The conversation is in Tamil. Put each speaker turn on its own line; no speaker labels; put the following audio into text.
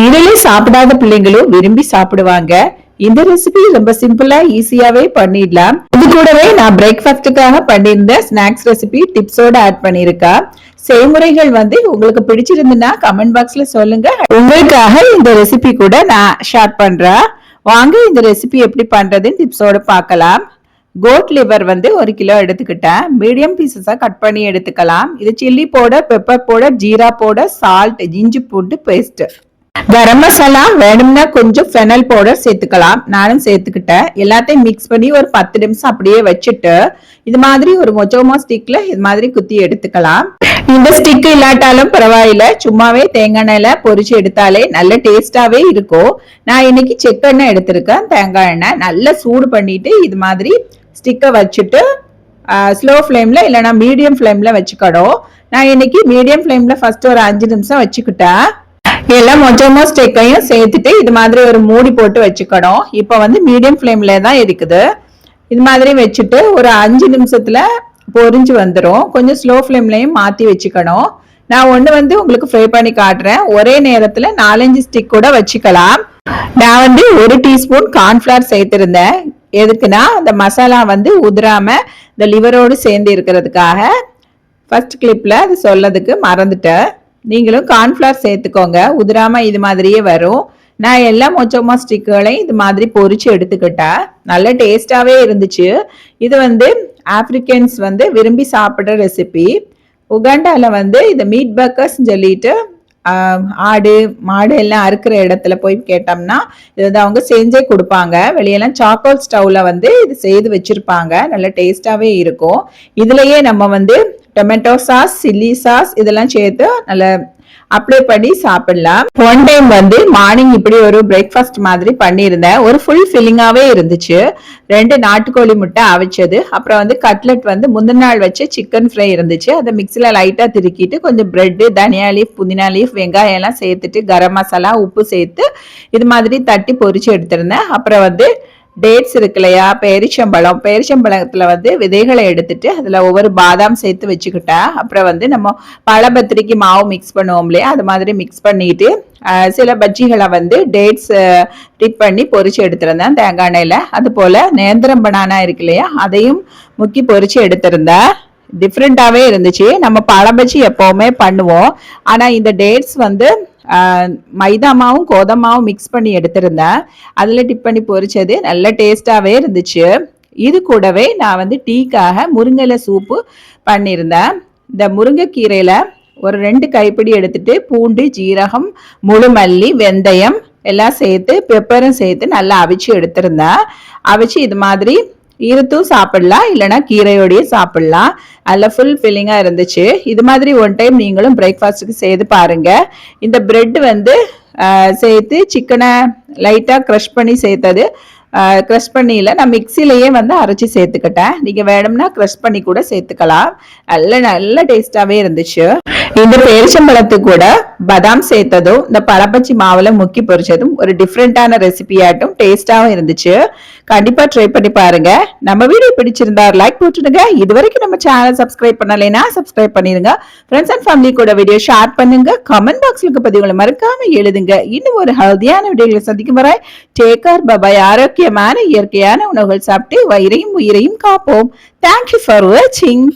ஈரலே சாப்பிடாத பிள்ளைங்களும் விரும்பி சாப்பிடுவாங்க. இந்த ரெசிபி ரொம்ப சிம்பிளா ஈஸியாவே பண்ணிடலாம். இது கூடவே நான் பிரேக்ஃபாஸ்டுக்காக பண்ணியிருந்த ஸ்நாக்ஸ் ரெசிபி டிப்ஸோட ஆட் பண்ணியிருக்கேன் செய்முறைகள் வந்து உங்களுக்கு பிடிச்சிருந்துன்னா கமெண்ட் பாக்ஸ்ல சொல்லுங்க. உங்களுக்காக இந்த ரெசிபி கூட நான் ஷேர் பண்றேன். வாங்க இந்த ரெசிபி எப்படி பண்றதுன்னு டிப்ஸோட பார்க்கலாம். கோட் லிவர் வந்து ஒரு கிலோ எடுத்துக்கிட்டேன். மீடியம் பீசஸாக கட் பண்ணி எடுத்துக்கலாம். இது chilli powder pepper powder jeera powder salt இஞ்சி பூண்டு பேஸ்ட் கரம் மசாலா வேணும்னா கொஞ்சம் ஃபெனல் பவுடர் சேர்த்துக்கலாம். நானும் சேர்த்துக்கிட்டேன். எல்லாத்தையும் மிக்ஸ் பண்ணி ஒரு பத்து நிமிஷம் அப்படியே வச்சுட்டு இது மாதிரி ஒரு மொச்சோமா ஸ்டிக்ல இது மாதிரி குத்தி எடுத்துக்கலாம். இந்த ஸ்டிக் இல்லாட்டாலும் பரவாயில்ல. சும்மாவே தேங்காய் எண்ணெயில பொரிச்சு எடுத்தாலே நல்ல டேஸ்டாவே இருக்கும். நான் இன்னைக்கு செக்கெண்ணெய் எடுத்திருக்கேன். தேங்காய் எண்ணெய் நல்லா சூடு பண்ணிட்டு இது மாதிரி ஸ்டிக்கை வச்சுட்டு ஸ்லோ ஃப்ளேம்ல இல்லைன்னா மீடியம் ஃப்ளேம்ல வச்சுக்கணும். நான் இன்னைக்கு மீடியம் ஃப்ளேம்ல ஃபர்ஸ்ட் ஒரு அஞ்சு நிமிஷம் வச்சுக்கிட்டேன். எல்லாம் மொஜமோ ஸ்டிக்கையும் சேர்த்துட்டு இது மாதிரி ஒரு மூடி போட்டு வச்சுக்கணும். இப்போ வந்து மீடியம் ஃப்ளேம்ல தான் இருக்குது. இது மாதிரி வச்சுட்டு ஒரு அஞ்சு நிமிஷத்துல பொரிஞ்சு வந்துடும் கொஞ்சம் ஸ்லோ ஃப்ளேம்லையும் மாற்றி வச்சுக்கணும். நான் ஒன்று வந்து உங்களுக்கு ஃப்ரை பண்ணி காட்டுறேன். ஒரே நேரத்தில் நாலஞ்சு ஸ்டிக் கூட வச்சுக்கலாம். நான் வந்து ஒரு டீஸ்பூன் கார்ன்ஃப்ளவர் சேர்த்துருந்தேன். எதுக்குன்னா அந்த மசாலா வந்து உதிராம இந்த லிவரோடு சேர்ந்து இருக்கிறதுக்காக. ஃபர்ஸ்ட் கிளிப்பில் அது சொல்லதுக்கு மறந்துட்டேன். நீங்களும் கார்ன்ஃப்ளவர் சேர்த்துக்கோங்க. உதிராமல் இது மாதிரியே வரும். நான் எல்லா மொச்சமா ஸ்டிக்குகளையும் இது மாதிரி பொறிச்சு எடுத்துக்கிட்டேன் நல்ல டேஸ்டாகவே இருந்துச்சு. இது வந்து ஆப்ரிக்கன்ஸ் வந்து விரும்பி சாப்பிட்ற ரெசிபி உகாண்டாவில் வந்து இந்த மீட் பக்கர்ஸ் சொல்லிட்டு ஆடு மாடு எல்லாம் அறுக்கிற இடத்துல போய் கேட்டோம்னா இது வந்து அவங்க செஞ்சே கொடுப்பாங்க. வெளியெல்லாம் சாக்கோல் ஸ்டவ்வில் வந்து இது செய்து வச்சுருப்பாங்க. நல்ல டேஸ்ட்டாகவே இருக்கும். இதுலேயே நம்ம வந்து டொமேட்டோ சாஸ் சில்லி சாஸ் இதெல்லாம் சேர்த்து நல்ல அப்ளை பண்ணி சாப்பிடலாம். ஒன் டைம் வந்து மார்னிங் இப்படி ஒரு பிரேக்ஃபாஸ்ட் மாதிரி பண்ணியிருந்தேன். ஒரு ஃபுல் ஃபில்லிங்காகவே இருந்துச்சு. ரெண்டு நாட்டுக்கோழி முட்டை அவிச்சது. அப்புறம் வந்து கட்லெட் வந்து முந்தின நாள் வச்சு சிக்கன் ஃப்ரை இருந்துச்சு. அதை மிக்சியில் லைட்டாக திருக்கிட்டு கொஞ்சம் ப்ரெட்டு தனியா லீஃப் புதினா லீஃப் வெங்காயம் எல்லாம் சேர்த்துட்டு கரம் மசாலா உப்பு சேர்த்து இது மாதிரி தட்டி பொறிச்சு எடுத்திருந்தேன். அப்புறம் வந்து டேட்ஸ் இருக்கு இல்லையா? பேரிச்சம்பழம். பேரிச்சம்பழத்தில் வந்து விதைகளை எடுத்துட்டு அதில் ஒவ்வொரு பாதாம் சேர்த்து வச்சுக்கிட்டா அப்புறம் வந்து நம்ம பழபத்திரிக்கு மாவு மிக்ஸ் பண்ணுவோம் இல்லையா? அது மாதிரி மிக்ஸ் பண்ணிட்டு சில பஜ்ஜிகளை வந்து டேட்ஸ் டிப் பண்ணி பொறிச்சு எடுத்திருந்தேன். தேங்காய் எண்ணெயில். அது போல நேந்திரம் பனானா இருக்கு இல்லையா? அதையும் முக்கி பொரிச்சு எடுத்திருந்தேன் டிஃப்ரெண்ட்டாகவே இருந்துச்சு. நம்ம பழபஜ்ஜி எப்போவுமே பண்ணுவோம். ஆனால் இந்த டேட்ஸ் வந்து மைதா மாவும் கோதமாவும் மிக்ஸ் பண்ணி எடுத்திருந்தேன். அதில் டிப் பண்ணி பொரிச்சது நல்ல டேஸ்டாகவே இருந்துச்சு. இது கூடவே நான் வந்து டீக்காக முருங்கலை சூப்பு பண்ணியிருந்தேன். இந்த முருங்கைக்கீரையில் ஒரு ரெண்டு கைப்பிடி எடுத்துட்டு பூண்டு ஜீரகம் முழு மல்லி வெந்தயம் எல்லாம் சேர்த்து பெப்பரும் சேர்த்து நல்லா அவிச்சு எடுத்திருந்தேன். அவிச்சு இது மாதிரி இருத்தும் சாப்பிடலாம் இல்லைன்னா கீரையோடையே சாப்பிடலாம். அதில் ஃபுல் ஃபில்லிங்காக இருந்துச்சு. இது மாதிரி ஒன் டைம் நீங்களும் பிரேக்ஃபாஸ்ட்டுக்கு செய்து பாருங்கள் இந்த பிரெட் வந்து சேர்த்து சிக்கனை லைட்டாக க்ரஷ் பண்ணி சேர்த்தது. க்ரஷ் பண்ணியில் நான் மிக்சிலேயே வந்து அரைச்சி சேர்த்துக்கிட்டேன். நீங்கள் வேணும்னா க்ரஷ் பண்ணி கூட சேர்த்துக்கலாம். நல்ல நல்ல டேஸ்ட்டாகவே இருந்துச்சு. இந்த பேரிச்சம்பழத்து கூட பதாம் சேர்த்ததும் இந்த பழப்பச்சி மாவுல முக்கி பொரிச்சதும் ஒரு டிஃப்ரெண்டான ரெசிபியாட்டும் டேஸ்டாகவும் இருந்துச்சு. கண்டிப்பா ட்ரை பண்ணி பாருங்க. நம்ம வீடியோ பிடிச்சிருந்தா லைக் போட்டுடுங்க. இது வரைக்கும் நம்ம சேனல் சப்ஸ்கிரைப் பண்ணலைன்னா சப்ஸ்கிரைப் பண்ணிருங்க ஃப்ரெண்ட்ஸ் அண்ட் ஃபேமிலி கூட வீடியோ ஷேர் பண்ணுங்க. கமெண்ட் பாக்ஸ்ல பதிவுகளை மறக்காம எழுதுங்க. இன்னும் ஒரு ஹெல்தியான வீடியோகளை சந்திக்கும் வரை டேக்கர் பபாய் ஆரோக்கியமான இயற்கையான உணவுகள் சாப்பிட்டு வயிறையும் உயிரையும் காப்போம். தேங்க்யூ ஃபார் வாட்சிங்